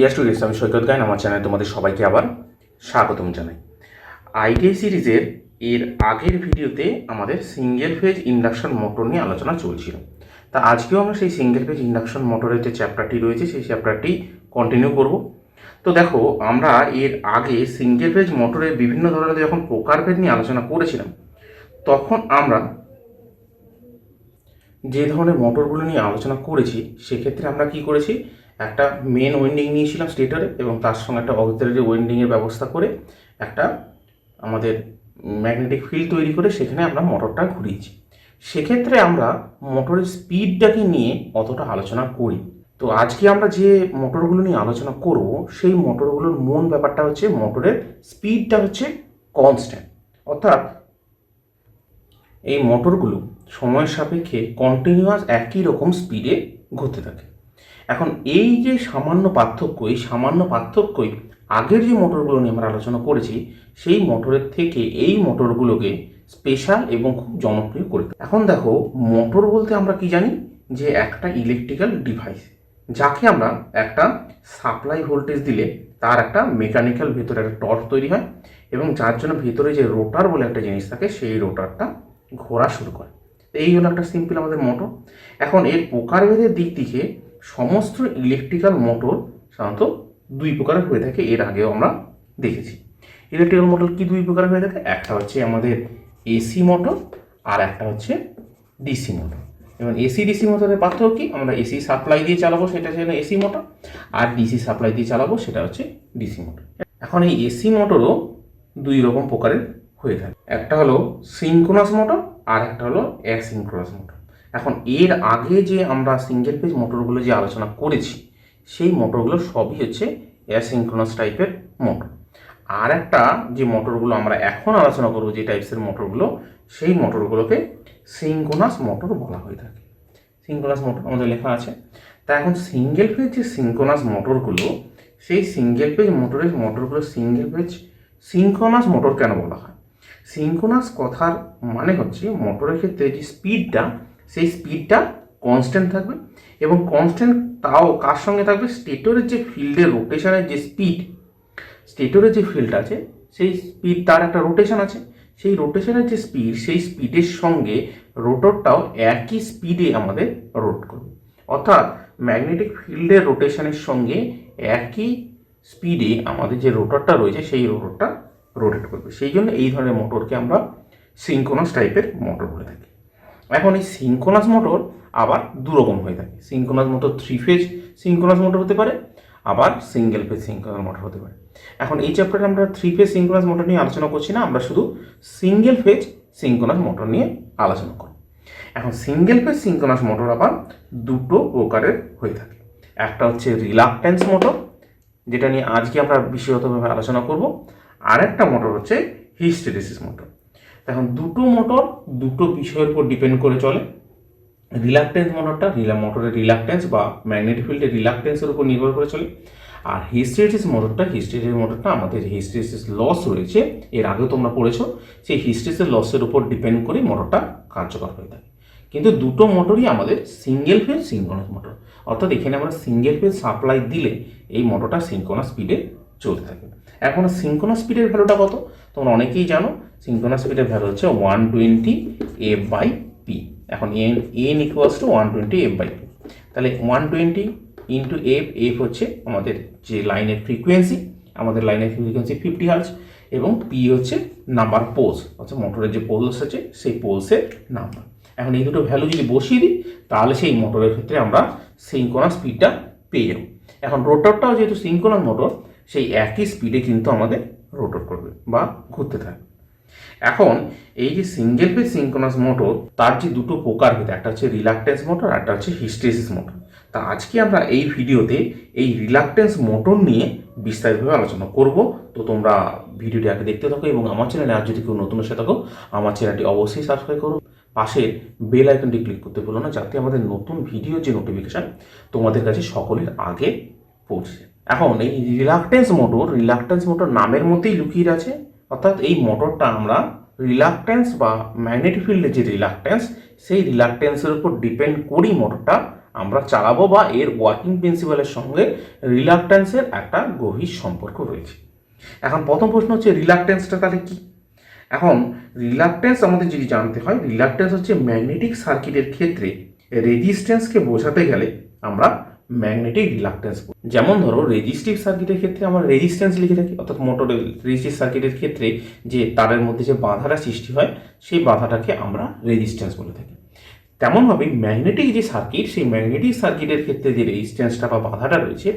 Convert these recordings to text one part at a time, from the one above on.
Dear students আমি সৈকত গায়ন আমার চ্যানেলে তোমাদের সবাইকে আবার স্বাগতম জানাই। আইটিআই সিরিজের এর আগের ভিডিওতে আমাদের সিঙ্গেল ফেজ ইন্ডাকশন মোটর নিয়ে আলোচনা চলছিল। তা আজকেও আমরা সেই সিঙ্গেল ফেজ ইন্ডাকশন মোটরের যে চ্যাপ্টারটি রয়েছে, সেই চ্যাপ্টারটি কন্টিনিউ করব। তো দেখো, আমরা এর আগে সিঙ্গেল ফেজ মোটরের বিভিন্ন ধরনের যখন প্রকারভেদ নিয়ে আলোচনা করেছিলাম, তখন আমরা যে ধরনের মোটরগুলো নিয়ে আলোচনা করেছি, সেক্ষেত্রে আমরা কি করেছি? একটা মেন ওয়েন্ডিং নিয়েছিলাম স্টেটারে এবং তার সঙ্গে একটা অক্সিলারি ওয়েন্ডিংয়ের ব্যবস্থা করে একটা আমাদের ম্যাগনেটিক ফিল্ড তৈরি করে সেখানে আমরা মোটরটা ঘুরিয়েছি। সেক্ষেত্রে আমরা মোটরের স্পিডটাকে নিয়ে অতটা আলোচনা করি। তো আজকে আমরা যে মোটরগুলো নিয়ে আলোচনা করব, সেই মোটরগুলোর মূল ব্যাপারটা হচ্ছে মোটরের স্পিডটা হচ্ছে কনস্ট্যান্ট অর্থাৎ এই মোটরগুলো সময়ের সাপেক্ষে কন্টিনিউয়াস একই রকম স্পিডে ঘুরতে থাকে। এখন এই যে সামান্য পার্থক্য, এই সামান্য পার্থক্যই আগের যে মোটরগুলো নিয়ে আমরা আলোচনা করেছি, সেই মোটরের থেকে এই মোটরগুলোকে স্পেশাল এবং খুব জনপ্রিয় করে এখন দেখো, মোটর বলতে আমরা কি জানি? যে একটা ইলেকট্রিক্যাল ডিভাইস যাকে আমরা একটা সাপ্লাই ভোল্টেজ দিলে তার একটা মেকানিক্যাল ভেতরে একটা টর্চ তৈরি হয় এবং যার জন্য ভেতরে যে রোটার বলে একটা জিনিস থাকে, সেই রোটারটা ঘোরা শুরু করে। এই হলো একটা সিম্পল আমাদের মোটর। এখন এর প্রকারভেদের দিক থেকে সমস্ত ইলেকট্রিক্যাল মোটর সাধারণত দুই প্রকারের হয়ে থাকে, এর আগেও আমরা দেখেছি। ইলেকট্রিক্যাল মোটর কি দুই প্রকার হয়ে থাকে? একটা হচ্ছে আমাদের এসি মোটর আর একটা হচ্ছে ডিসি মোটর এবং এসি ডিসি মোটরের পার্থক্য কি? আমরা এসি সাপ্লাই দিয়ে চালাবো, সেটা হচ্ছে এসি মোটর আর ডিসি সাপ্লাই দিয়ে চালাবো, সেটা হচ্ছে ডিসি মোটর এখন এই এসি মোটরও দুই রকম প্রকারের হয়ে থাকে। একটা হলো সিঙ্কোনাস মোটর আর একটা হলো অ্যাসিঙ্ক্রোনাস মোটর এখন এর আগে যে আমরা সিঙ্গেল পেজ মোটরগুলো যে আলোচনা করেছি, সেই মোটরগুলো সবই হচ্ছে অ্যাসিঙ্ক্রোনাস টাইপের মোটর আর একটা যে মোটরগুলো আমরা এখন আলোচনা করব, যে টাইপসের মোটরগুলো সেই মোটরগুলোকে সিঙ্কোনাস মোটর বলা হয়ে থাকে। সিঙ্কোনাস মোটর আমাদের লেখা আছে। তা এখন সিঙ্গেল পেজ যে সিঙ্কোনাস মোটরগুলো সেই সিঙ্গেল পেজ মোটরের মোটরগুলো সিঙ্গেল পেজ সিঙ্কোনাস মোটর কেন বলা হয়? সিঙ্কোনাস কথার মানে হচ্ছে মোটরের ক্ষেত্রে যে স্পিডটা সেই স্পিডটা কনস্ট্যান্ট থাকবে এবং কনস্ট্যান্ট তাও কার সঙ্গে থাকবে? স্টেটরের যে ফিল্ডের রোটেশনের যে স্পিড স্টেটরের যে ফিল্ড আছে, সেই স্পিড তার একটা রোটেশন আছে। সেই রোটেশনের যে স্পিড সেই স্পিডের সঙ্গে রোটরটাও একই স্পিডে আমাদের রোট করবে। অর্থাৎ ম্যাগনেটিক ফিল্ডের রোটেশনের সঙ্গে একই স্পিডে আমাদের যে রোটরটা রয়েছে, সেই রোটরটা রোটেট করবে। সেই জন্য এই ধরনের মোটরকে আমরা সিঙ্কোনাস টাইপের মোটর বলে থাকি। এখন এই সিঙ্কোনাস মোটর আবার দুরকম হয়ে থাকে। Synchronous motor three phase synchronous motor হতে পারে, আবার সিঙ্গেল ফেজ সিঙ্কোনাস মোটর হতে পারে। এখন এই চ্যাপ্টারে আমরা থ্রি ফেজ সিঙ্কোনাস মোটর নিয়ে আলোচনা করছি না, আমরা শুধু সিঙ্গেল ফেজ সিঙ্কোনাস মোটর নিয়ে আলোচনা করি। এখন সিঙ্গেল ফেজ সিঙ্কোনাস মোটর আবার দুটো প্রকারের হয়ে থাকে। একটা হচ্ছে রিলাক্টেন্স মোটর যেটা নিয়ে আজকে আমরা বিশেষতভাবে আলোচনা করব আর একটা মোটর হচ্ছে হিস্টেরিসিস মোটর এখন দুটো মোটর দুটো বিষয়ের উপর ডিপেন্ড করে চলে। রিলাক্টেন্স মোটরটা রিলা মোটরের রিলাক্টেন্স বা ম্যাগনেটিক ফিল্ডের রিলাক্টেন্সের উপর নির্ভর করে চলে। আর হিস্টেরিসিস মোটরটা হিস্টেরিসিস মোটরটা আমাদের হিস্টেরিসিস লস রয়েছে, এর আগেও তোমরা পড়েছো, সেই হিস্টেরিসিস লসের উপর ডিপেন্ড করে মোটরটা কার্যকর হয়ে থাকে। কিন্তু দুটো মোটরই আমাদের সিঙ্গেল ফেজ সিঙ্কোনাস মোটর অর্থাৎ এখানে আমরা সিঙ্গেল ফেজ সাপ্লাই দিলে এই মোটরটা সিঙ্কোনাস স্পিডে চলতে থাকে। এখন সিঙ্কোনাস স্পিডের ভ্যালুটা কত? তোমরা অনেকেই জানো সিঙ্কোনাস স্পিডের ভ্যালু হচ্ছে one twenty F by P এখন N N equals to one twenty F by P তাহলে one twenty into F F হচ্ছে আমাদের যে লাইনের ফ্রিকোয়েন্সি আমাদের লাইনের ফ্রিকোয়েন্সি ফিফটি হার্জ এবং পি হচ্ছে নাম্বার পোলস অর্থাৎ মোটরের যে পোলস আছে, সেই পোলসের নাম্বার এখন এই দুটো ভ্যালু যদি বসিয়ে দিই, তাহলে সেই মোটরের ক্ষেত্রে আমরা সিঙ্কোনাস স্পিডটা পেয়ে যাব। এখন রোটরটাও যেহেতু সিঙ্কোনাস মোটর সেই একই স্পিডে কিন্তু আমাদের রোটর করবে বা ঘুরতে থাকবে। এখন, এই যে সিঙ্গেল ফেজ সিঙ্কোনাস মোটর তার যে দুটো প্রকার হতে, একটা হচ্ছে রিলাক্টেন্স মোটর একটা হচ্ছে হিস্টেসিস মোটর তা আজকে আমরা এই ভিডিওতে এই রিলাক্টেন্স মোটর নিয়ে বিস্তারিতভাবে আলোচনা করব। তো তোমরা ভিডিওটি আগে দেখতে থাকো এবং আমার চ্যানেলে আর যদি কেউ নতুন এসে থাকো, আমার চ্যানেলটি অবশ্যই সাবস্ক্রাইব করো। পাশে বেল আইকনটি ক্লিক করতে ভুলো না, যাতে আমাদের নতুন ভিডিও যে নোটিফিকেশান তোমাদের কাছে সকলের আগে পৌঁছে এখন এই রিলাক্টেন্স মোটর রিলাক্টেন্স মোটর নামের মধ্যেই লুকিয়ে আছে। অর্থাৎ এই মোটরটা আমরা রিলাক্টেন্স বা ম্যাগনেটিক ফিল্ডের যে রিলাক্টেন্স সেই রিলাক্টেন্সের উপর ডিপেন্ড করেই মোটরটা আমরা চালাবো বা এর ওয়ার্কিং প্রিন্সিপালের সঙ্গে রিলাক্ট্যান্সের একটা গভীর সম্পর্ক রয়েছে। এখন প্রথম প্রশ্ন হচ্ছে রিলাক্ট্যান্সটা তাহলে কি? এখন রিলাক্ট্যান্স আমাদের যদি জানতে হয় রিলাক্ট্যান্স হচ্ছে ম্যাগনেটিক সার্কিটের ক্ষেত্রে রেজিস্ট্যান্সকে বোঝাতে গেলে আমরা ম্যাগনেটিক রিলাক্ট্যান্স যেমন ধরো রেজিস্টিভ সার্কিটের ক্ষেত্রে আমরা রেজিস্ট্যান্স লিখে থাকি, অর্থাৎ মোটর রেজিস্টিভ সার্কিটের ক্ষেত্রে যে তারের মধ্যে যে বাধাটা সৃষ্টি হয়, সেই বাধাটাকে আমরা রেজিস্ট্যান্স বলে থাকি। তেমনভাবে ম্যাগনেটিক যে সার্কিট সেই ম্যাগনেটিক সার্কিটের ক্ষেত্রে যে রেজিস্ট্যান্সটা বা বাধাটা রয়েছে,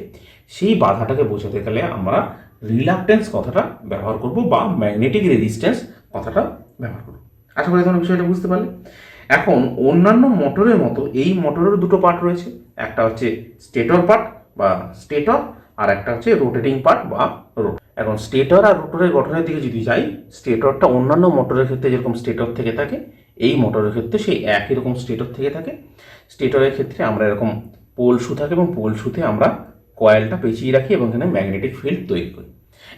সেই বাধাটাকে বোঝাতে গেলে আমরা রিলাক্ট্যান্স কথাটা ব্যবহার করব বা ম্যাগনেটিক রেজিস্ট্যান্স কথাটা ব্যবহার করব। আশা করি তোমরা বিষয়টা বুঝতে পারলে। এখন অন্যান্য মোটরের মতো এই মোটরের দুটো পার্ট রয়েছে। একটা হচ্ছে স্টেটর পার্ট বা স্টেটর, আর একটা হচ্ছে রোটেটিং পার্ট বা রোট। এখন স্টেটর আর রোটরের গঠনের দিকে যদি যাই, স্টেটরটা অন্যান্য মোটরের ক্ষেত্রে যেরকম স্টেটর থেকে থাকে, এই মোটরের ক্ষেত্রে সেই একই রকম স্টেটর থেকে থাকে। স্টেটরের ক্ষেত্রে আমরা এরকম পোল শু থাকে এবং পোল শুতে আমরা কয়েলটা পেঁচিয়ে রাখি এবং এখানে ম্যাগনেটিক ফিল্ড তৈরি করি।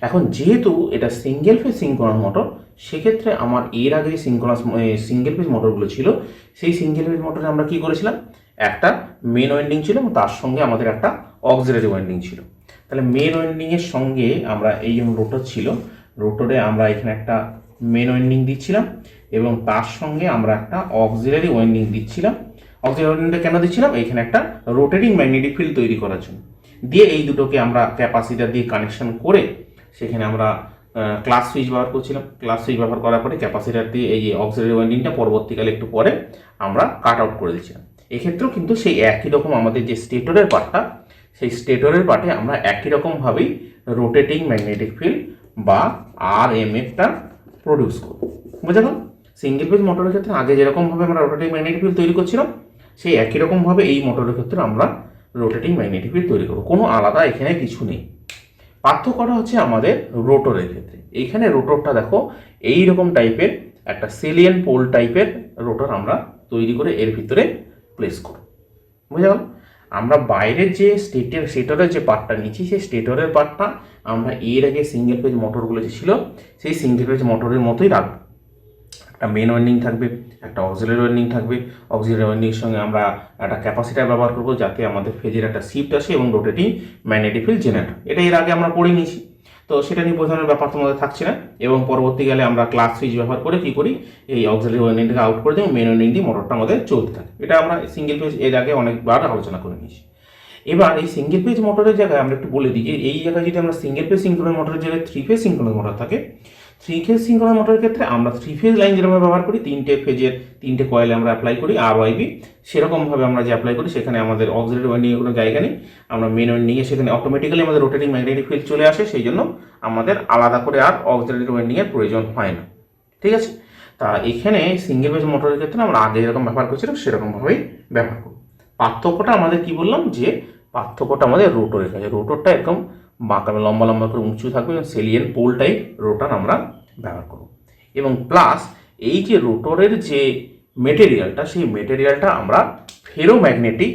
এখন যেহেতু এটা সিঙ্গেল ফেজ সিঙ্কোনাস মোটর সেক্ষেত্রে আমার এর আগে যে সিঙ্কোনাস সিঙ্গেল পিস মোটরগুলো ছিল, সেই সিঙ্গেল পিস মোটরে আমরা কি করেছিলাম? একটা মেন ওয়েন্ডিং ছিল এবং তার সঙ্গে আমাদের একটা অক্সিলারি ওয়েন্ডিং ছিল। তাহলে মেন ওয়েন্ডিংয়ের সঙ্গে আমরা এই যেমন রোটর ছিল রোটরে আমরা এখানে একটা মেন ওয়েন্ডিং দিচ্ছিলাম এবং তার সঙ্গে আমরা একটা অক্সিলারি ওয়েন্ডিং দিচ্ছিলাম। অক্সিলারি ওয়েন্ডিংটা কেন দিচ্ছিলাম? এখানে একটা রোটেটিং ম্যাগনেটিক ফিল্ড তৈরি করার জন্য। দিয়ে এই দুটোকে আমরা ক্যাপাসিটার দিয়ে কানেকশন করে সেখানে আমরা ক্লাস সুইচ ব্যবহার করছিলাম। ক্লাস সুইচ ব্যবহার করার পরে ক্যাপাসিটার দিয়ে এই যে অক্সিলারি ওয়েন্ডিংটা পরবর্তীকালে একটু পরে আমরা কাট আউট করে দিচ্ছিলাম এক্ষেত্রেও কিন্তু সেই একই রকম আমাদের যে স্টেটরের পার্টটা সেই স্টেটরের পার্টে আমরা একই রকমভাবেই রোটেটিং ম্যাগনেটিক ফিল্ড বা আর এম এফটা প্রডিউস করব। বুঝে গেল সিঙ্গেল পেজ মোটরের ক্ষেত্রে আগে যেরকমভাবে আমরা রোটেটিং ম্যাগনেটিক ফিল্ড তৈরি করছিলাম, সেই একই রকমভাবে এই মোটরের ক্ষেত্রে আমরা রোটেটিং ম্যাগনেটিক ফিল্ড তৈরি করব। কোনো আলাদা এখানে কিছু নেই। পার্থক্যটা হচ্ছে আমাদের রোটরের ক্ষেত্রে। এইখানে রোটরটা দেখো এই রকম টাইপের একটা সেলিয়ান পোল টাইপের রোটর আমরা তৈরি করে এর ভিতরে প্লেস করব। বুঝে গেল? আমরা বাইরের যে স্টেটের স্টেটরের যে পার্টটা নিচ্ছি সেই স্টেটরের পার্টটা আমরা এর আগে সিঙ্গেল পেজ মোটরগুলো যে ছিল, সেই সিঙ্গেল পেজ মোটরের মতোই রাখব। একটা মেন ওয়েন্ডিং থাকবে, একটা অক্সিলারি ওয়েন্ডিং থাকবে। অক্সিলারি ওয়েন্ডিংয়ের সঙ্গে আমরা একটা ক্যাপাসিটার ব্যবহার করব, যাতে আমাদের ফেজের একটা শিফট আসে এবং রোটেটিং ম্যাগনেটিক ফিল্ড জেনারেট এটা এর আগে আমরা পড়ে নিয়েছি। তো সেটা নিয়ে বোঝানোর ব্যাপার তোমাদের থাকছে না। এবং পরবর্তীকালে আমরা ক্লাস সুইচ ব্যবহার করে কি করি? এই অক্সিলারি ওয়েন্ডিংটাকে আউট করে দিই মেন ওয়েন্ডিং দিয়ে মোটরটা আমাদের চলতে থাকে। এটা আমরা সিঙ্গেল পেজ এর আগে অনেকবার আলোচনা করে নিয়েছি। এবার এই সিঙ্গেল পেজ মোটরের জায়গায় আমরা একটু বলে দিই যে, এই জায়গায় যদি আমরা সিঙ্গেল পেজ সিঙ্কোনাস মোটরের জায়গায় থ্রি ফেজ সিঙ্কোনাস মোটর থাকে থ্রি ফেজ সিঙ্কোনাস মোটরের ক্ষেত্রে আমরা থ্রি ফেজ লাইন যেরকম ব্যবহার করি, তিনটে ফেজের তিনটে কয়েলে আমরা অ্যাপ্লাই করি আর ওয়াইবি সেরকমভাবে আমরা যে অ্যাপ্লাই করি, সেখানে আমাদের অক্সিলারি ওয়েন্ডিংয়ের কোনো জায়গা নেই। আমরা মেন ওয়েন্ডিংয়ে সেখানে অটোমেটিক্যালি আমাদের রোটেটিং ম্যাগনেটিক ফিল্ড চলে আসে, সেই জন্য আমাদের আলাদা করে আর অক্সিলারি ওয়েন্ডিংয়ের প্রয়োজন হয় না। ঠিক আছে? তা এখানে সিঙ্গেল পেজ মোটরের ক্ষেত্রে আমরা আগে যেরকম ব্যবহার করছিলাম, সেরকমভাবেই ব্যবহার করব। পার্থক্যটা আমাদের কি বললাম? যে পার্থক্যটা আমাদের রোটরের কাছে রোটরটা একদম বাঁকা লম্বা লম্বা করে উঁচু থাকবে এবং সেলিয়েন পোল টাইপ রোটার আমরা ব্যবহার করব। এবং প্লাস এই যে রোটরের যে মেটেরিয়ালটা, সেই মেটেরিয়ালটা আমরা ফেরোম্যাগনেটিক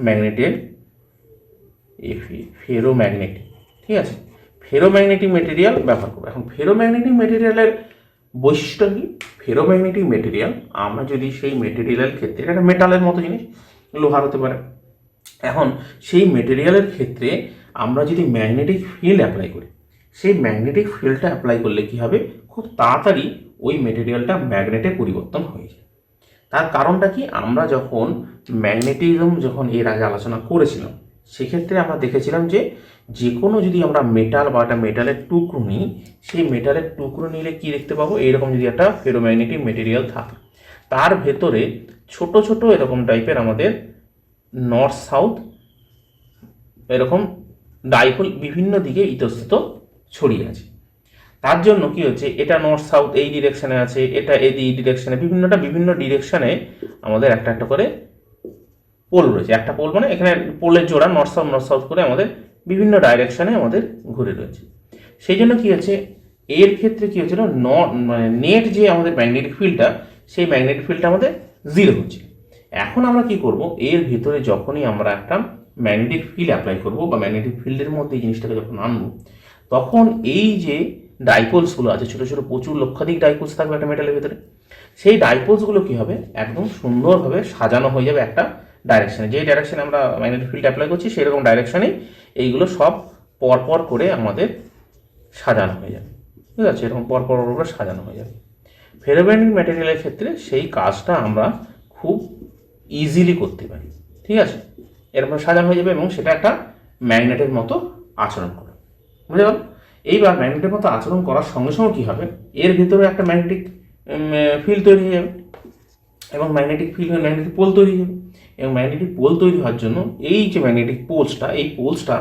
ম্যাগনেটের ফেরোম্যাগনেটিক, ঠিক আছে? ফেরোম্যাগনেটিক মেটেরিয়াল ব্যবহার করব। এখন ফেরোম্যাগনেটিক মেটেরিয়ালের বৈশিষ্ট্য কি? ফেরোম্যাগনেটিক মেটেরিয়াল, আমরা যদি সেই মেটেরিয়ালের ক্ষেত্রে, এটা মেটালের মতো জিনিস, লোহার হতে পারে। এখন সেই মেটেরিয়ালের ক্ষেত্রে আমরা যদি ম্যাগনেটিক ফিল্ড অ্যাপ্লাই করি, সেই ম্যাগনেটিক ফিল্ডটা অ্যাপ্লাই করলে কি হবে? খুব তাড়াতাড়ি ওই মেটেরিয়ালটা ম্যাগনেটে পরিবর্তন হয়ে যায়। তার কারণটা কি? আমরা যখন ম্যাগনেটিজম যখন এর আগে আলোচনা করেছিলাম, সেক্ষেত্রে আমরা দেখেছিলাম যে যে কোনো যদি আমরা মেটাল বা একটা মেটালের টুকরো নিই, সেই মেটালের টুকরো নিলে কি দেখতে পাবো? এরকম যদি একটা ফেরোম্যাগনেটিক মেটেরিয়াল থাকে। তার ভেতরে ছোট ছোট এরকম টাইপের আমাদের নর্থ সাউথ এরকম ডাইপোল বিভিন্ন দিকে ইতস্তত ছড়িয়ে আছে। তার জন্য কি হচ্ছে, এটা নর্থ সাউথ এই ডিরেকশনে আছে, এটা এই ডিরেকশনে বিভিন্নটা বিভিন্ন ডিরেকশনে আমাদের একটা একটা করে পোল রয়েছে। একটা পোল মানে এখানে পোলের জোড়া নর্থ সাউথ নর্থ সাউথ করে আমাদের বিভিন্ন ডাইরেকশনে আমাদের ঘুরে রয়েছে। সেই জন্য কি হচ্ছে, এর ক্ষেত্রে কি হচ্ছিল ন মানে নেট যে আমাদের ম্যাগনেটিক ফিল্ডটা সেই ম্যাগনেটিক ফিল্ডটা আমাদের জিরো হচ্ছে। এখন আমরা কি করব, এর ভিতরে যখনই আমরা একটা ম্যাগনেটিক ফিল্ড অ্যাপ্লাই করব বা ম্যাগনেটিক ফিল্ডের মধ্যে এই জিনিসটাকে যখন আনব, তখন এই যে ডাইপোলসগুলো আছে, ছোটো ছোটো প্রচুর লক্ষাধিক ডাইপোলস থাকবে একটা মেটালের ভিতরে, সেই ডাইপোলসগুলো কী হবে? একদম সুন্দরভাবে সাজানো হয়ে যাবে একটা ডাইরেকশানে যেই ডাইরেকশানে আমরা ম্যাগনেটিক ফিল্ড অ্যাপ্লাই করছি, সেরকম ডাইরেকশানেই এইগুলো সব পরপর করে আমাদের সাজানো হয়ে যাবে। ঠিক আছে এরকম পরপর করে সাজানো হয়ে যাবে। ফেরোম্যাগনেটিক ম্যাটেরিয়ালের ক্ষেত্রে সেই কাজটা আমরা খুব ইজিলি করতে পারি। ঠিক আছে? এরকম সাজানো হয়ে যাবে এবং সেটা একটা ম্যাগনেটের মতো আচরণ করে বুঝতে পারো এইবার ম্যাগনেটের মতো আচরণ করার সঙ্গে সঙ্গে কী হবে? এর ভিতরে একটা ম্যাগনেটিক ফিল্ড তৈরি হয়ে যাবে এবং ম্যাগনেটিক ফিল্ড ম্যাগনেটিক পোল তৈরি হবে এবং ম্যাগনেটিক পোল তৈরি হওয়ার জন্য এই যে ম্যাগনেটিক পোলসটা এই পোলসটা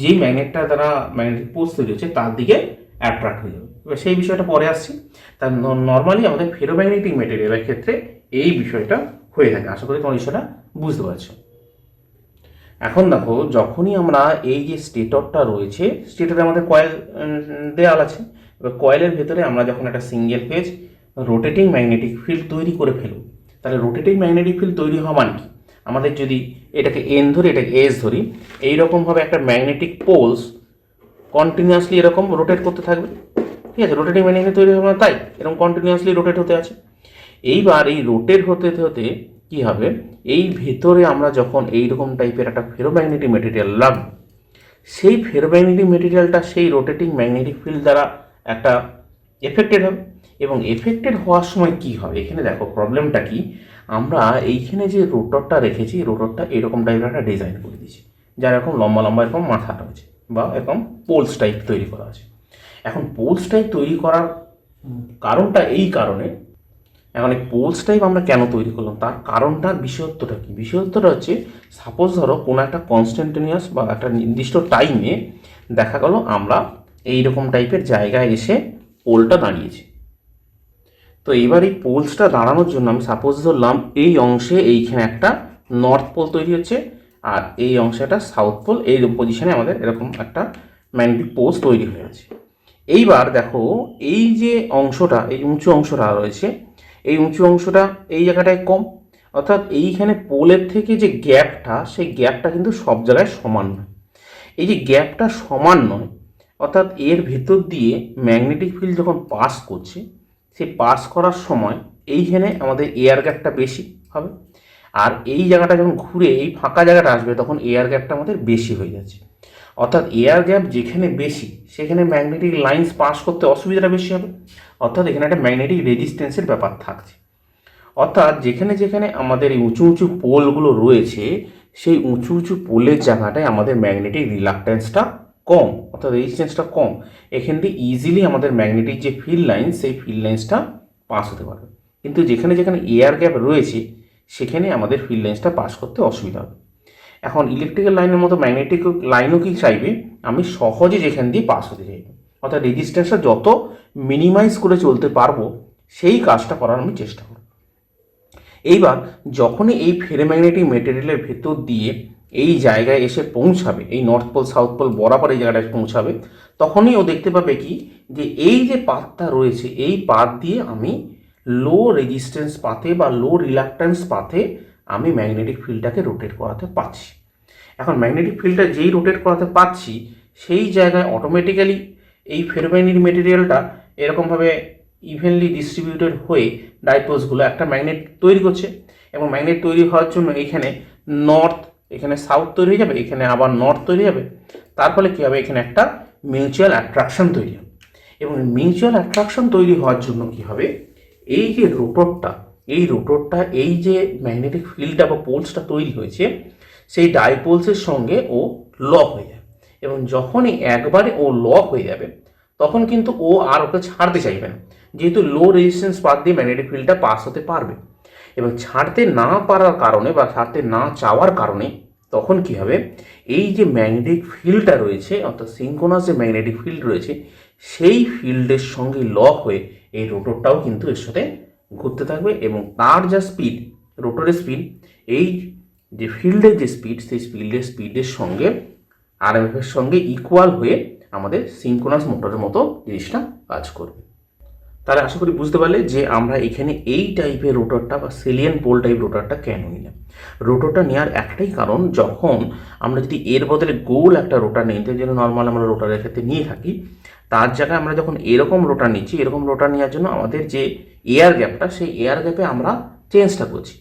যে ম্যাগনেটটা দ্বারা ম্যাগনেটিক পোলস তৈরি হচ্ছে তার দিকে অ্যাট্রাক্ট হয়ে যাবে। এবার সেই বিষয়টা পরে আসছি। তার নর্মালি আমাদের ফেরোম্যাগনেটিক মেটেরিয়ালের ক্ষেত্রে এই বিষয়টা হয়ে থাকে। আশা করি তোমার বিষয়টা বুঝতে পারছ। এখন দেখো, যখনই আমরা এই যে স্টেটরটা রয়েছে, স্টেটরে আমাদের কয়েল দেওয়াল আছে। এবার কয়েলের ভেতরে আমরা যখন একটা single phase rotating magnetic field তৈরি করে ফেলব, তাহলে রোটেটিং ম্যাগনেটিক ফিল্ড তৈরি হওয়া মানে কি? আমাদের যদি এটাকে এন ধরি, এটাকে এস ধরি, এইরকমভাবে একটা ম্যাগনেটিক পোলস কন্টিনিউয়াসলি এরকম রোটেট করতে থাকবে। ঠিক আছে? রোটেটিং ম্যাগনেটিক তৈরি হবে তাই, এরকম কন্টিনিউয়াসলি রোটেট হতে আছে। এইবার এই রোটেট হতে হতে কি হবে? এই ভেতরে আমরা যখন এই রকম টাইপের একটা ফেরোম্যাগনেটিক মেটেরিয়াল লাভ সেই ফেরোম্যাগনেটিক মেটেরিয়ালটা সেই রোটেটিং ম্যাগনেটিক ফিল্ড দ্বারা একটা এফেক্টেড হবে। এবং এফেক্টেড হওয়ার সময় কি হবে? এখানে দেখো প্রবলেমটা কি? আমরা এইখানে যে রোটরটা রেখেছি রোটরটা এরকম টাইপের একটা ডিজাইন করে দিয়েছি, যার এরকম লম্বা লম্বা এরকম মাথা রয়েছে বা এরকম পোলস টাইপ তৈরি করা আছে। এখন পোলস টাইপ তৈরি করার কারণটা এই কারণে এখন এই পোলস টাইপ আমরা কেন তৈরি করলাম? তার কারণটা বিষয়ত্বটা কি? বিষয়ত্বটা হচ্ছে সাপোজ ধরো কোনো একটা কনস্ট্যান্টেনিয়াস বা একটা নির্দিষ্ট টাইমে দেখা গেল আমরা এই রকম টাইপের জায়গায় এসে পোলটা দাঁড়িয়েছি। তো এবার এই পোলসটা দাঁড়ানোর জন্য আমি সাপোজ ধরলাম এই অংশে এইখানে একটা নর্থ পোল তৈরি হচ্ছে আর এই অংশে একটা সাউথ পোল এই পজিশনে আমাদের এরকম একটা ম্যাগনেটিক পোলস তৈরি হয়ে আছে। এইবার দেখো, এই যে অংশটা, এই উঁচু অংশটা রয়েছে এই উঁচু অংশটা এই জায়গাটায় কম। অর্থাৎ এইখানে পোলের থেকে যে গ্যাপটা, সেই গ্যাপটা কিন্তু সব জায়গায় সমান নয়। এই যে গ্যাপটা সমান নয়, অর্থাৎ এর ভেতর দিয়ে ম্যাগনেটিক ফিল্ড যখন পাস করছে, সে পাস করার সময় এইখানে আমাদের এয়ার গ্যাপটা বেশি হবে। আর এই জায়গাটা যখন ঘুরে এই ফাঁকা জায়গাটা আসবে, তখন এয়ার গ্যাপটা আমাদের বেশি হয়ে যাচ্ছে। অর্থাৎ এয়ার গ্যাপ যেখানে বেশি, সেখানে ম্যাগনেটিক লাইন্স পাস করতে অসুবিধাটা বেশি হবে। অর্থাৎ এখানে একটা ম্যাগনেটিক রেজিস্ট্যান্সের ব্যাপার থাকছে। অর্থাৎ যেখানে যেখানে আমাদের এই উঁচু উঁচু পোলগুলো রয়েছে, সেই উঁচু উঁচু পোলের জায়গাটায় আমাদের ম্যাগনেটিক রিলাক্টেন্সটা কম, অর্থাৎ রেজিস্ট্যান্সটা কম। এখান দিয়ে ইজিলি আমাদের ম্যাগনেটিক যে ফিল্ড লাইন সেই ফিল্ড লাইন্সটা পাস হতে পারবে। কিন্তু যেখানে যেখানে এয়ার গ্যাপ রয়েছে, সেখানে আমাদের ফিল্ড লাইন্সটা পাস করতে অসুবিধা হবে। এখন ইলেকট্রিক্যাল লাইনের মতো ম্যাগনেটিক লাইনও কি চাইবে? আমি সহজে যেখান দিয়ে পাস হতে চাইব। অর্থাৎ রেজিস্ট্যান্সটা যত মিনিমাইজ করে চলতে পারব, সেই কাজটা করার আমি চেষ্টা করব। এইবার যখনই এই ফেরোম্যাগনেটিক মেটেরিয়ালের ভেতর দিয়ে এই জায়গায় এসে পৌঁছাবে, এই নর্থ পোল সাউথ পোল বরাবর এই জায়গাটায় পৌঁছাবে, তখনই ও দেখতে পাবে কি? যে এই যে পাতটা রয়েছে, এই পাত দিয়ে আমি লো রেজিস্ট্যান্স পাথে বা লো রিলাক্ট্যান্স পাথে আমি ম্যাগনেটিক ফিল্ডটাকে রোটেট করাতে পারছি। এখন ম্যাগনেটিক ফিল্ডটা যেই রোটেট করাতে পারছি, সেই জায়গায় অটোমেটিক্যালি এই ফেরোম্যাগনেটিক মেটেরিয়ালটা এরকমভাবে ইভেনলি ডিস্ট্রিবিউটেড হয়ে ডাইপোজগুলো একটা ম্যাগনেট তৈরি করছে এবং ম্যাগনেট তৈরি হওয়ার জন্য এখানে নর্থ এখানে সাউথ তৈরি হয়ে যাবে, এখানে আবার নর্থ তৈরি হবে। তার ফলে কী হবে? এখানে একটা মিউচুয়াল অ্যাট্রাকশন তৈরি হবে। এবং মিউচুয়াল অ্যাট্রাকশন তৈরি হওয়ার জন্য কী হবে? এই যে রোটরটা এই রোটরটা, এই যে ম্যাগনেটিক ফিল্ডটা বা পোলসটা তৈরি হয়েছে, সেই ডাইপোলসের সঙ্গে ও লক হয়ে যাবে এবং যখনই একবারে ও লক হয়ে যাবে, তখন কিন্তু ও আর ওকে ছাড়তে চাইবে না। যেহেতু লো রেজিস্ট্যান্স পাত দিয়ে ম্যাগনেটিক ফিল্ডটা পাস হতে পারবে। এবং ছাড়তে না পারার কারণে বা ছাড়তে না চাওয়ার কারণে, তখন কি হবে? এই যে ম্যাগনেটিক ফিল্ডটা রয়েছে, অর্থাৎ সিঙ্কোনাস যে ম্যাগনেটিক ফিল্ড রয়েছে, সেই ফিল্ডের সঙ্গে লক হয়ে এই রোটরটাও কিন্তু এর সাথে ঘুরতে থাকবে এবং তার যা স্পিড রোটরের স্পিড এই যে ফিল্ডের যে স্পিড সেই ফিল্ডের স্পিডের সঙ্গে আরএমএফের সঙ্গে ইকুয়াল হয়ে আমাদের সিঙ্কোনাস মোটরের মতো জিনিসটা কাজ করবে। তাহলে আশা করি বুঝতে পারলে যে আমরা এখানে এই টাইপের রোটরটা বা সেলিয়ান পোল টাইপ রোটরটা কেন নিলাম? রোটরটা নেওয়ার একটাই কারণ, যখন আমরা যদি এর বদলে গোল একটা রোটার নিই যেন নর্মাল আমরা রোটারের ক্ষেত্রে নিয়ে থাকি তার জায়গায় আমরা যখন এরকম রোটার নিচ্ছি, এরকম রোটার নেওয়ার জন্য আমাদের যে এয়ার গ্যাপটা সেই এয়ার গ্যাপে আমরা চেঞ্জটা করছি।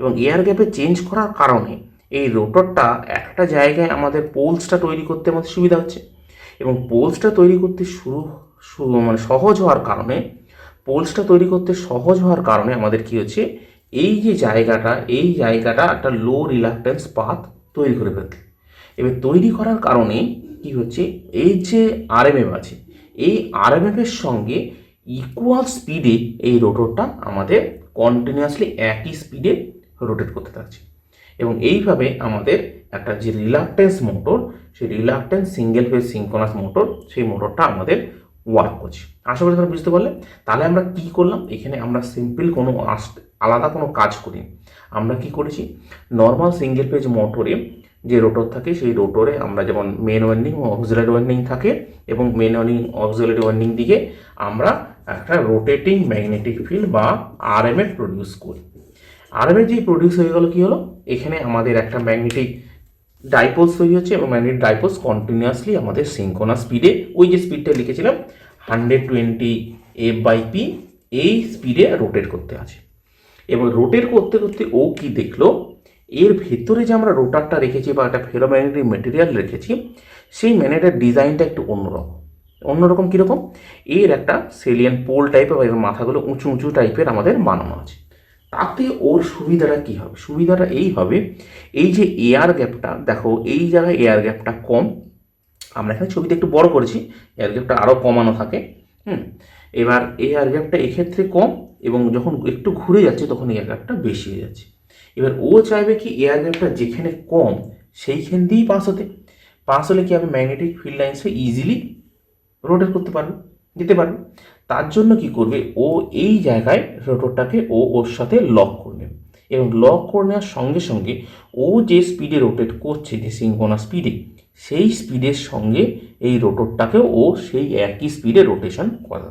এবং এয়ার গ্যাপে চেঞ্জ করার কারণে এই রোটরটা একটা জায়গায় আমাদের পোলসটা তৈরি করতে আমাদের সুবিধা হচ্ছে। এবং পোলসটা তৈরি করতে শুরু শুরু মানে সহজ হওয়ার কারণে পোলসটা তৈরি করতে সহজ হওয়ার কারণে আমাদের কি হচ্ছে, এই যে জায়গাটা, এই জায়গাটা একটা লো রিলাক্টেন্স পাথ তৈরি করে ফেলতে এবার তৈরি করার কারণে কি হচ্ছে, এই যে আরএমএফ আছে এই আরএমএফ এর সঙ্গে ইকুয়াল স্পিডে এই রোটরটা আমাদের কন্টিনিউয়াসলি একই স্পিডে রোটেট করতে থাকছে। এবং এইভাবে আমাদের একটা যে রিলাক্টেন্স মোটর সেই reluctance single phase synchronous motor সেই মোটরটা আমাদের ওয়ার্ক করছে। আশা করি তোমরা বুঝতে পারলে। তাহলে আমরা কি করলাম? এখানে আমরা সিম্পল কোনো আলাদা কোনো কাজ করি আমরা কি করেছি? নর্মাল সিঙ্গেল ফেজ মোটরে যে রোটর থাকে, সেই রোটরে আমরা যেমন মেন ওয়ার্নিং ও অক্সিলারি ওয়ার্নিং থাকে এবং মেন ওয়ার্নিং অক্সিলারি ওয়ার্নিং দিকে আমরা একটা রোটেটিং ম্যাগনেটিক ফিল্ড বা আরএমএফ প্রডিউস করি। আরএমএফ যেই প্রডিউস হয়ে গেল, কী হলো? এখানে আমাদের একটা ম্যাগনেটিক ডাইপোলস তৈরি হচ্ছে এবং ম্যাগনেটিক ডাইপোলস কন্টিনিউয়াসলি আমাদের সিঙ্কোনাস স্পিডে ওই যে স্পিডটা লিখেছিলাম hundred twenty F by P এই স্পিডে রোটেট করতে আছে। এবং রোটেট করতে করতে ও কি দেখল? এর ভেতরে যে আমরা রোটারটা রেখেছি বা একটা ফেরোম্যাগনেটিক মেটেরিয়াল রেখেছি, সেই ম্যাগনেটের ডিজাইনটা একটু অন্যরকম। অন্যরকম কীরকম? এর একটা সেলিয়ান পোল টাইপের বা এর মাথাগুলো উঁচু উঁচু টাইপের আমাদের বানানো আছে। তাতে ওর সুবিধাটা কী হবে? সুবিধাটা এই হবে, এই যে এয়ার গ্যাপটা দেখো এই জায়গায় এয়ার গ্যাপটা কম। আমরা এখানে ছবিতে একটু বড় করেছি এয়ার গ্যাপটা আরও কমানো থাকে, হুম? এবার এয়ার গ্যাপটা এক্ষেত্রে কম এবং যখন একটু ঘুরে যাচ্ছে, তখন এয়ার গ্যাপটা বেশি হয়ে যাচ্ছে। এবার ও চাইবে কি এয়ার গ্যাপটা যেখানে কম, সেইখান দিয়েই পাস হতে। পাস হলে কি আমি ম্যাগনেটিক ফিল্ড লাইন্সে ইজিলি রোটেট করতে পারবে যেতে পারবে। তার জন্য কি করবে? ও এই জায়গায় রোটরটাকে ও ওর সাথে লক করে নেবে। এবং লক করে নেওয়ার সঙ্গে সঙ্গে ও যে স্পিডে রোটেট করছে, যে সিঙ্কোনা স্পিডে সেই স্পিডের সঙ্গে এই রোটরটাকেও ও সেই একই স্পিডে রোটেশন করা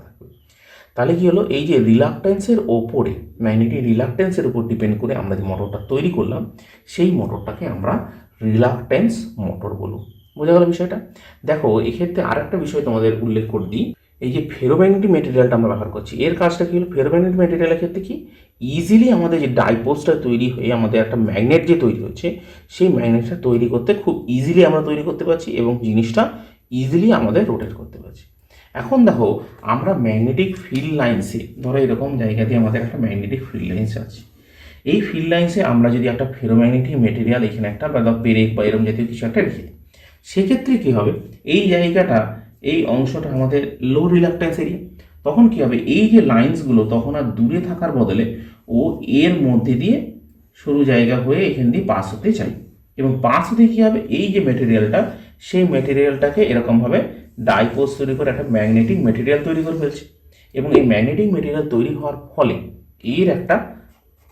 তাহলে কি হলো? এই যে রিলাক্টেন্সের ওপরে ম্যাগনেটিক রিলাক্টেন্সের উপর ডিপেন্ড করে আমরা যে মোটরটা তৈরি করলাম, সেই মোটরটাকে আমরা রিলাক্টেন্স মোটর বলব। বোঝা গেল বিষয়টা? দেখো, এক্ষেত্রে আর একটা বিষয় তোমাদের উল্লেখ করে দিই। এই যে ফেরোম্যাগনেটিক মেটেরিয়ালটা আমরা ব্যবহার করছি, এর কাজটা কী হলো? ফেরোম্যাগনেটিক মেটেরিয়ালের ক্ষেত্রে কি? ইজিলি আমাদের যে ডাইপোস্টটা তৈরি হয়ে আমাদের একটা ম্যাগনেট যে তৈরি হচ্ছে, সেই ম্যাগনেটটা তৈরি করতে খুব ইজিলি আমরা তৈরি করতে পারছি এবং জিনিসটা ইজিলি আমাদের রোটেট করতে পারছি। এখন দেখো, আমরা ম্যাগনেটিক ফিল্ড লাইন্সে ধরো এরকম জায়গা দিয়ে আমাদের একটা ম্যাগনেটিক ফিল্ড লাইন্স আছে। এই ফিল্ড লাইন্সে আমরা যদি একটা ফেরোম্যাগনেটিক মেটেরিয়াল এখানে একটা বা পেরেক বা এরকম জাতীয় কিছু একটা রেখে দিই সেক্ষেত্রে কী হবে? এই জায়গাটা, এই অংশটা আমাদের লো রিলাক্টেন্স এরিয়া তখন কী হবে? এই যে লাইন্সগুলো তখন আর দূরে থাকার বদলে ও এর মধ্যে দিয়ে সরু জায়গা হয়ে এখান দিয়ে পাস হতে চাই। এবং পাস হতে কী হবে? এই যে মেটেরিয়ালটা সেই মেটেরিয়ালটাকে এরকমভাবে ডাইপোজ তৈরি করে একটা ম্যাগনেটিক মেটেরিয়াল তৈরি করে ফেলছে। এবং এই ম্যাগনেটিক মেটেরিয়াল তৈরি হওয়ার ফলে এর একটা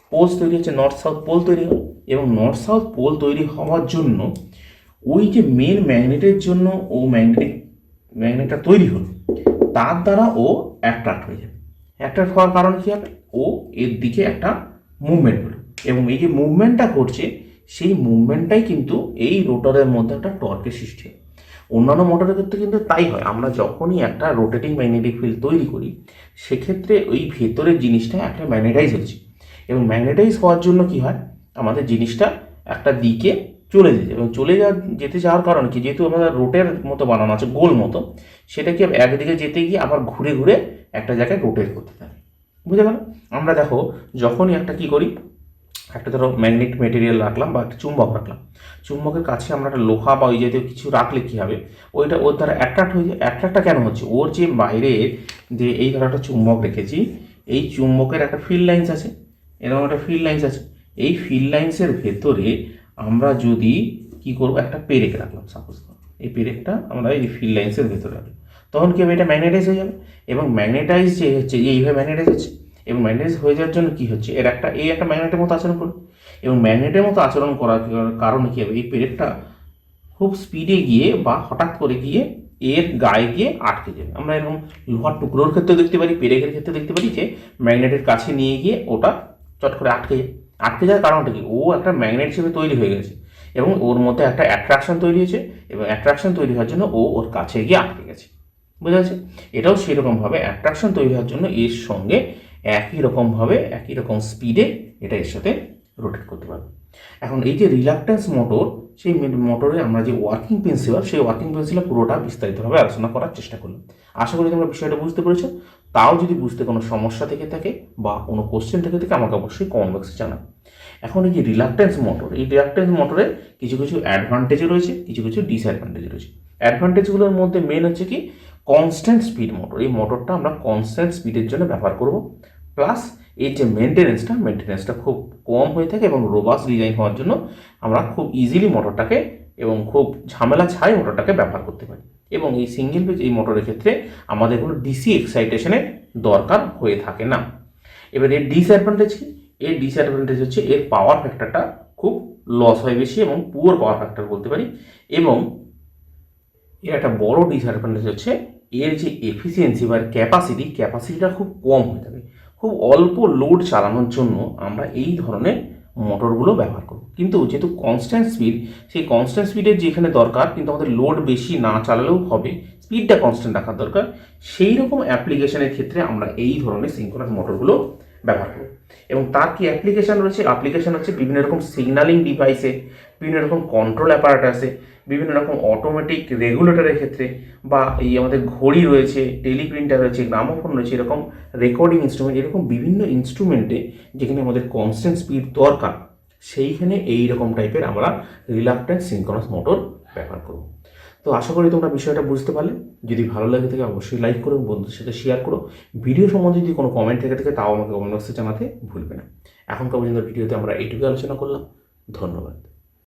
পোলস তৈরি হচ্ছে নর্থ সাউথ পোল তৈরি হয়। এবং নর্থ সাউথ পোল তৈরি হওয়ার জন্য ওই যে মেন ম্যাগনেটের জন্য ও ম্যাগনেটিক ম্যাগনেটটা তৈরি হলো, তার দ্বারা ও অ্যাট্রাক্ট হয়ে যাবে। অ্যাট্রাক্ট হওয়ার কারণ কী হবে? ও এর দিকে একটা মুভমেন্ট হলো। এবং এই যে মুভমেন্টটা করছে সেই মুভমেন্টটাই কিন্তু এই রোটারের মধ্যে একটা টর্কের সৃষ্টি হয়। অন্যান্য মোটরের ক্ষেত্রে কিন্তু তাই হয়। আমরা যখনই একটা রোটেটিং ম্যাগনেটিক ফিল্ড তৈরি করি, সেক্ষেত্রে ওই ভেতরের জিনিসটা একটা ম্যাগনেটাইজ হচ্ছে। এবং ম্যাগনেটাইজ হওয়ার জন্য কি হয়? আমাদের জিনিসটা একটা দিকে চলে যেতে এবং চলে যাওয়ার যেতে যাওয়ার কারণে কি? যেহেতু আমাদের রোটের মতো বানানো আছে, গোল মতো সেটা কি একদিকে যেতে গিয়ে আবার ঘুরে ঘুরে একটা জায়গায় রোটেট করতে থাকে। বুঝে গেল আমরা দেখো, যখনই একটা কি করি? একটা ধরো ম্যাগনেট মেটেরিয়াল রাখলাম বা একটা চুম্বক রাখলাম। চুম্বকের কাছে আমরা একটা লোহা বা ওই জাতীয় কিছু রাখলে কী হবে? ওইটা ওর দ্বারা অ্যাট্রাক্ট হয়ে যায়। অ্যাট্রাক্টটা কেন হচ্ছে? ওর যে বাইরে যে এই ধরো একটা চুম্বক রেখেছি, এই চুম্বকের একটা ফিল্ড লাইন্স আছে। এরকম একটা ফিল্ড লাইন্স আছে। এই ফিল্ড লাইন্সের ভেতরে আমরা যদি কি করব? একটা পেরেক রাখলাম সাপোজ এই পেরেকটা আমরা এই ফিল্ড লাইন্সের ভেতরে রাখলাম। তখন কি হবে? এটা ম্যাগনেটাইজ হয়ে যাবে। এবং ম্যাগনেটাইজ যে হচ্ছে এইভাবে ম্যাগনেটাইজ হচ্ছে। এবং ম্যাগনেটাইজ হয়ে যাওয়ার জন্য কি হচ্ছে? এর একটা, এই একটা ম্যাগনেটের মতো আচরণ করে এবং ম্যাগনেটের মতো আচরণ করার কারণে কী হবে? এই পেরেকটা খুব স্পিডে গিয়ে বা হঠাৎ করে গিয়ে এর গায়ে গিয়ে আটকে যাবে। আমরা এরকম লোহার টুকরোর ক্ষেত্রে দেখতে পারি, পেরেকের ক্ষেত্রে দেখতে পারি যে ম্যাগনেটের কাছে নিয়ে গিয়ে ওটা চট করে আটকে যায়। আটকে যাওয়ার কারণটা কি? ও একটা ম্যাগনেট হিসেবে তৈরি হয়ে গেছে এবং ওর মধ্যে একটা অ্যাট্রাকশন তৈরি হয়েছে এবং অ্যাট্রাকশন তৈরি হওয়ার জন্য ও ওর কাছে গিয়ে আটকে গেছে। বোঝা যাচ্ছে? এটাও সেরকমভাবে অ্যাট্রাকশন তৈরি হওয়ার জন্য এর সঙ্গে একই রকমভাবে একই রকম স্পিডে এটা এর সাথে রোটেট করতে পারবে। এখন এই যে রিলাক্টেন্স মোটর সেই মোটরে আমরা যে ওয়ার্কিং প্রিন্সিপাল সেই ওয়ার্কিং প্রিন্সিপাল পুরোটা বিস্তারিতভাবে আলোচনা করার চেষ্টা করলাম। আশা করি তোমরা বিষয়টা বুঝতে পেরেছ। তাও যদি বুঝতে কোনো সমস্যা থেকে থাকে বা কোনো কোশ্চেন থেকে থাকে, আমাকে অবশ্যই কমেন্ট বক্সে জানাবে এখন এই যে রিলাক্টেন্স মোটর এই রিলাক্টেন্স মোটরের কিছু কিছু অ্যাডভান্টেজও রয়েছে, কিছু কিছু ডিসঅ্যাডভান্টেজ রয়েছে। অ্যাডভান্টেজগুলোর মধ্যে মেন হচ্ছে কি? কনস্ট্যান্ট স্পিড মোটর এই মোটরটা আমরা কনস্ট্যান্ট স্পিডের জন্য ব্যবহার করব প্লাস এর যে মেনটেনেন্সটা মেনটেনেন্সটা খুব কম হয়ে থাকে এবং রোবাস ডিজাইন হওয়ার জন্য আমরা খুব ইজিলি মোটরটাকে এবং খুব ঝামেলা ছাড়াই মোটরটাকে ব্যবহার করতে পারি। এবং এই সিঙ্গেল পেজ এই মোটরের ক্ষেত্রে আমাদের কোনো ডিসি এক্সাইটেশনের দরকার হয়ে থাকে না। এবার এর ডিসঅ্যাডভান্টেজ কি? এর ডিসঅ্যাডভান্টেজ হচ্ছে এর পাওয়ার ফ্যাক্টরটা খুব লস হয় বেশি এবং পুয়ার পাওয়ার ফ্যাক্টর বলতে পারি। এবং এর একটা বড় ডিসঅ্যাডভান্টেজ হচ্ছে, এর যে এফিসিয়েন্সি বা ক্যাপাসিটি ক্যাপাসিটিটা খুব কম হয়ে থাকে খুব অল্প লোড চালানোর জন্য আমরা এই ধরনের মোটরগুলো ব্যবহার করব। কিন্তু যেহেতু কনস্ট্যান্ট স্পিড সেই কনস্ট্যান্ট স্পিডের যেখানে দরকার, কিন্তু আমাদের লোড বেশি না চালালেও হবে স্পিডটা কনস্ট্যান্ট রাখার দরকার, সেই রকম অ্যাপ্লিকেশনের ক্ষেত্রে আমরা এই ধরনের সিঙ্কোনাস মোটরগুলো ব্যবহার করব। এবং তার কি অ্যাপ্লিকেশন রয়েছে? অ্যাপ্লিকেশন হচ্ছে বিভিন্ন রকম সিগনালিং ডিভাইসে বিভিন্ন রকম কন্ট্রোল অ্যাপারেটাসে বিভিন্ন রকম অটোমেটিক রেগুলেটরের ক্ষেত্রে বা এই আমাদের ঘড়ি রয়েছে টেলিপ্রিন্টার রয়েছে গ্রামোফোন রয়েছে, এরকম রেকর্ডিং ইনস্ট্রুমেন্ট এরকম বিভিন্ন ইনস্ট্রুমেন্টে যেখানে আমাদের কনস্ট্যান্ট স্পিড দরকার, সেইখানে এই রকম টাইপের আমরা রিলাক্টেন্ট সিনকোনাস মোটর ব্যবহার করব। তো আশা করি তোমরা বিষয়টা বুঝতে পারলে, যদি ভালো লাগে থাকে অবশ্যই লাইক করো, বন্ধুদের সাথে শেয়ার করো ভিডিও সম্বন্ধে যদি কোনো কমেন্ট থেকে থাকে তাও আমাকে কমেন্ট বক্সে জানাতে ভুলবে না। এখনকার পর্যন্ত ভিডিওতে আমরা এইটুকু আলোচনা করলাম, ধন্যবাদ।